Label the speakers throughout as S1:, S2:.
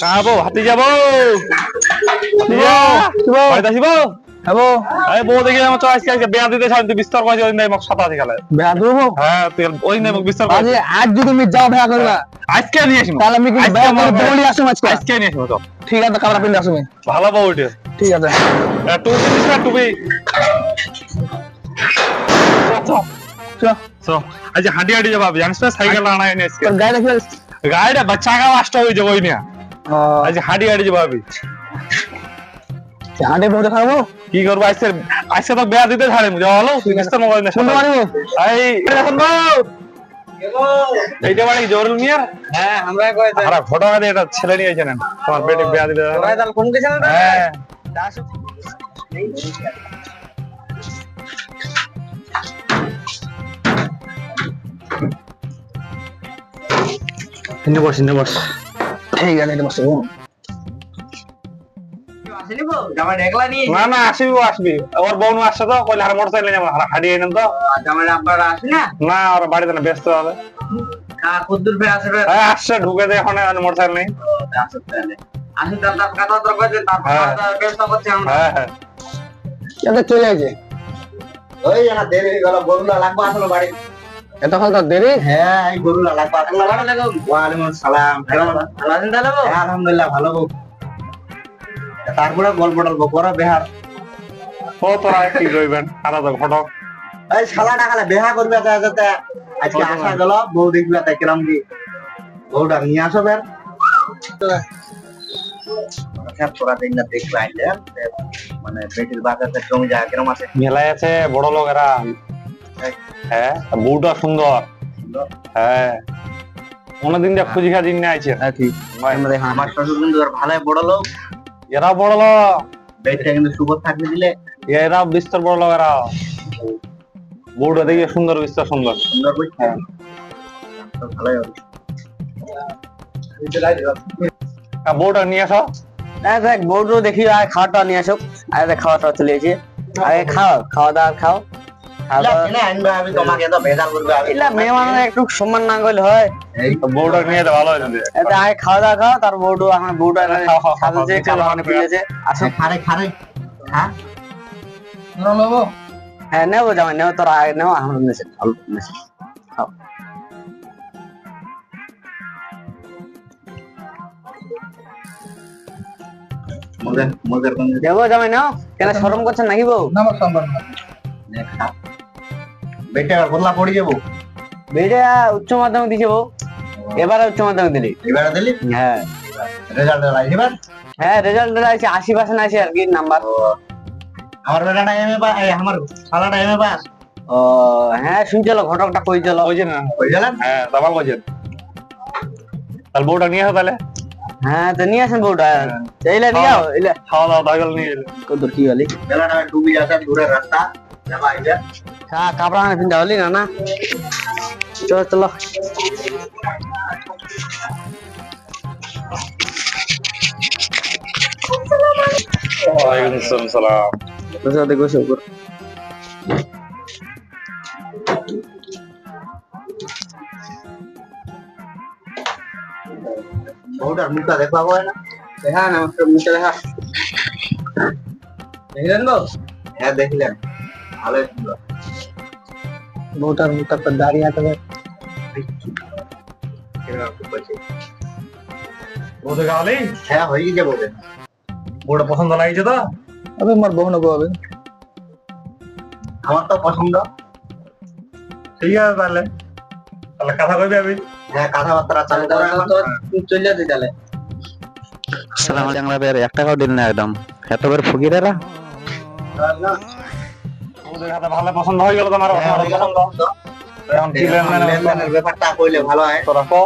S1: খাব হাতি যাব। বাড়িতে আসিব? এই বউ দেখি আমার তো আজকে আজকে বেয়া দিতে ছাড় তুই করেছি ওই নাই মোক সাতা আছে
S2: বেয়া দেবো
S1: হ্যাঁ তুই ওই নাই মোক বিস্তর করেছি
S2: আজ যদি তুমি যাও বেয়া করবা।
S1: আজকে নিয়ে আসিব
S2: তাহলে আমি কিন্তু বেয়া করে বলি আসুম আজকে।
S1: আজকে নিয়ে আসিব তো।
S2: ঠিক আছে কাপড় পিন্ধে আসুম।
S1: ভালো বউ ওইটা
S2: ঠিক আছে।
S1: টুপি দিস না টুপি? আজ হাঁটি হাঁটি যাবা জানিস না সাইকেল আনা এনে আজকে।
S2: তোর
S1: গাড়িটা বাচ্চা নষ্ট হয়ে যাব ওই নিয়ে। আজ হাঁটি হাঁটি যাবা আমি
S2: হাঁটে বলতে খাব।
S1: কি করব আজকে আজকে তো বেয়া দিতে ছাড়ে যাওয়া হলো তুই বিস্তর মোবাইল নেশা
S2: শুনতে পারব
S1: এই এখন এইটা মানে জরুল মিয়া
S3: হ্যাঁ আমরা কয়েছে
S1: আর ঘটনা দিয়ে এটা ছেলে নিয়ে এসেছেন তোমার বেটি বেয়া দিতে
S3: তোরা তাহলে ফোন করেছিস না
S1: হ্যাঁ।
S2: বস বস। ঠিক আছে এটা বসে
S3: আসেনি বউ জামাই একলা নিয়ে
S1: না না আসবি ও আসবি। ওর আসছে তো কইলে আর তো
S3: না
S1: ওর বাড়িতে না ব্যস্ত হবে। আসছে ঢুকে দে এখন নেই।
S3: তারপর
S1: হ্যাঁ। হ্যাঁ হ্যাঁ।
S2: চলে আছে
S3: ওই দেরি গেল গরুলা লাগবে আসলে বাড়ি।
S2: এতক্ষণ তো দেরি?
S3: হ্যাঁ এই লাগো ওয়ালাইকুম সালাম ভালো ভালো আছেন তাহলে
S4: হ্যাঁ, আলহামদুলিল্লাহ ভালো বউ। তারপরে গল্প টল্প করো বেহার।
S1: ও তোরা কি কইবেন আলাদা ঘটক
S4: এই শালা টাকালে বেহা করবে তা যাতে আজকে আসা গেল বউ দেখবে তাই কিরম কি। বউটা নিয়ে আসো বের আচ্ছা, তোরা দিন না দেখবে আইলে। মানে জমি জায়গা কিরম আছে?
S1: মেলায় আছে বড় লোকেরা। হ্যাঁ বউটা সুন্দর। হ্যাঁ। অনেকদিন যা খুঁজি খা দিন আইছে।
S4: আমার শ্বশুর কিন্তু বড় লোক।
S1: এরা বড় লোক।
S4: বেটিটা কিন্তু থাকতে দিলে।
S1: এরা বিস্তর বড় লোক এরা। বউটা দেখে সুন্দর বিস্তর সুন্দর।
S4: সুন্দর ভালোই হবে।
S1: বউটা নিয়ে আসো।
S3: হ্যাঁ দেখ বউটো দেখি আর খাওয়াটা নিয়ে আসো। আরে খাওয়াটা চলে এসেছে। আগে খাও খাওয়া দাওয়া খাও। সম্মান না করলে হয়।
S1: বউটা নিয়ে ভালো হয়েছে।
S3: খাওয়া দাওয়া খাও তার বউটো আমার বউটা এখানে
S1: খাও, খাও, খাও,
S3: সাজেছে
S1: খাও,
S3: কালো মানে
S1: খাও,
S3: পিলেছে আসো।
S4: খারে খারে। হ্যাঁ?
S3: হ্যাঁ নেব জামাই নেব তোর আগে নেব আমার নেছে অল্প খাও।
S4: মজার মজার কোন
S3: দেবো জামাই নাও কেন শরম করছেন নাকি বউ?
S4: দেখা বেটা বদলা পড়ে যাব।
S3: বেড়ে উচ্চ মাধ্যমিক দিছে বউ। এবারে উচ্চ মাধ্যমিক দিলি।
S4: এবারে দিলি?
S3: হ্যাঁ।
S4: রেজাল্ট আলাই এবার?
S3: হ্যাঁ রেজাল্ট আছে আশি পার্সেন্ট আছে আর কি নাম্বার।
S4: আমার বেটাটা এমএ পাস এই আমার শালাটা এমএ পাস?
S3: ও হ্যাঁ শুনছিল ঘটকটা কই চলো
S1: বুঝছেন না
S4: হয়ে গেলেন
S1: হ্যাঁ দাবাল বুঝছেন তাহলে বউটা নিয়ে আসো তাহলে।
S3: হ্যাঁ তো নিয়ে আসেন বউটা। এইলে নিয়ে আও এইলে
S1: খাওয়া দাওয়া দাগল নিয়ে এলে।
S3: কত কি বলি?
S4: বেলাটা ডুবি যাচ্ছে দূরের রাস্তা। যাবা আইবে
S3: হ্যাঁ পিন্তা হলি না না চলো চলো
S1: ওয়ালাইকুম সালাম
S3: বসে দেখো সব
S4: বউটার মুখটা দেখবা হয় না
S3: দেখা না মুখে দেখা দেখলেন বউ
S4: হ্যাঁ দেখলেন ভালোই
S2: তো
S1: দেখা হলি
S4: হ্যাঁ হয়ে যাব
S1: পছন্দ লাগছে তো?
S2: আবে আমার বউ নেব হবে
S4: আমার তো পছন্দ।
S1: ঠিক আছে তাহলে। তাহলে কথা কইবি আমি
S4: হ্যাঁ কথাবার্তা চালু করে এখন।
S3: চলে যাতে তাহলে।
S2: সালাম আলাইকুম বের এক টাকাও দিল না একদম। এত বের ফকিরেরা
S1: দেখাতে ভালো পছন্দ হয়ে গেল তোমার
S4: হ্যাঁ।
S1: পছন্দ। এখন
S4: লেনদেনের ব্যাপারটা কইলে ভালো হয়।
S1: তোরা কো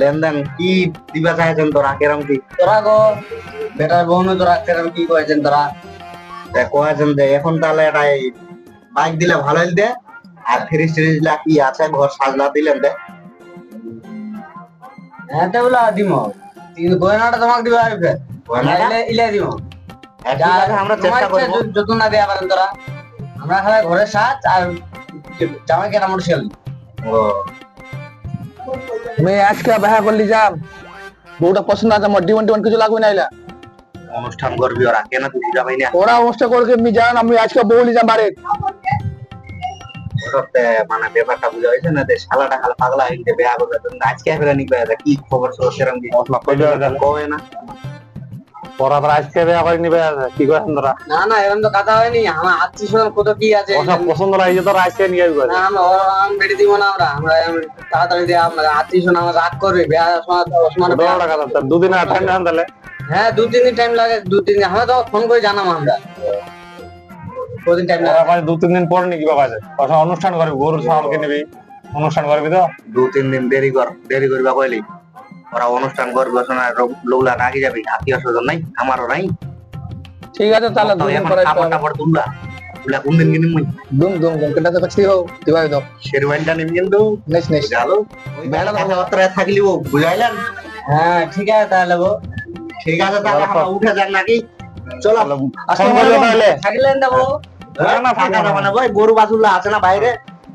S4: লেনদেন কি দিবা চাইছেন তোরা? কেরম কি?
S3: তোরা গো বেটার বউ তোরা কেরম কি করেছেন তোরা?
S4: কয়েছেন যে এখন তাহলে এটা বাইক দিলে ভালোই দে আর ফ্রিজ ট্রিজ লা কি আছে ঘর সাজলা দিলেন দে।
S3: হ্যাঁ তো বলা দিম। কিন্তু গয়নাটা তোমাকে দিবা আসবে
S4: গয়নাটা?
S3: ইলে ইলে দিম।
S4: আমরা চেষ্টা করব।
S3: যতন না দেয়া পারেন তোরা আমরা খালি ঘরের সাজ আর জামাই কেনা মোটরসাইকেল
S4: ও।
S5: আমি আজকে দেখা করলি যা। বউটা পছন্দ আছে আমার ডিমান্ড টিমান্ড কিছু লাগবে না এলা।
S4: অনুষ্ঠান করবি ওরা কেন তুই বুঝা না?
S5: ওরা অবস্থা করে আমি জান আমি আজকে বউ লিজাম বাড়ি
S4: মানে ব্যাপারটা বুঝা হয়েছে না যে শালাটা খালা পাগলা হয়ে গেছে বেয়া করবে। আজকে ফেরা নিবে কি খবর সব সেরকম কি কবে না।
S1: পরা পর আজকে বিয়া করে নিবে কি করেন তোরা?
S3: না না এরকম তো কথা হয়নি। আমার আত্মীয় স্বজন কত কি আছে?
S1: ওসব পছন্দ লাগে তোরা আজকে নিয়ে আসবে।
S3: না আমরা ওরা বেটে দিব না আমরা। আমরা তাড়াতাড়ি দিয়ে আপনার আত্মীয় স্বজন আমার রাগ করবে বিয়া সময় সময়
S1: দশ টাকা দাম, দুদিন টাইম দেন তাহলে।
S3: হ্যাঁ দু তিন দিন টাইম লাগে দু তিন দিন আমরা তো ফোন করে জানাম আমরা। কদিন টাইম লাগে।
S1: দু তিন দিন পর নাকি বাবা আছে? অনুষ্ঠান করবি গরু ছাগল কিনবি অনুষ্ঠান করবি তো?
S4: দু তিন দিন দেরি কর দেরি করবা কইলি। ওরা অনুষ্ঠান করবে শোনা লোকলা রাগি যাবি? আত্মীয় স্বজন নাই? আমারও নাই?
S5: ঠিক আছে তাহলে পরে
S4: কাপড় টাপড় তুললা তুলা কোন দিন মুই?
S5: দুম দুম দুম কেটা কিছু দিবাই দাও
S4: শেরওয়ানটা নিবি কিন্তু।
S5: নেক্সট নেক্সট
S4: গেলো? বেলা থাকলি ও বুঝাইলেন
S3: হ্যাঁ ঠিক আছে তাহলে গো
S4: ঠিক আছে তাহলে আমরা উঠে যান নাকি? চলো।
S1: তাহলে
S3: থাকলেন দেবো
S1: না, না,
S4: ফাঁকা না। ভাই গরু বাছুরলা আছে না বাইরে?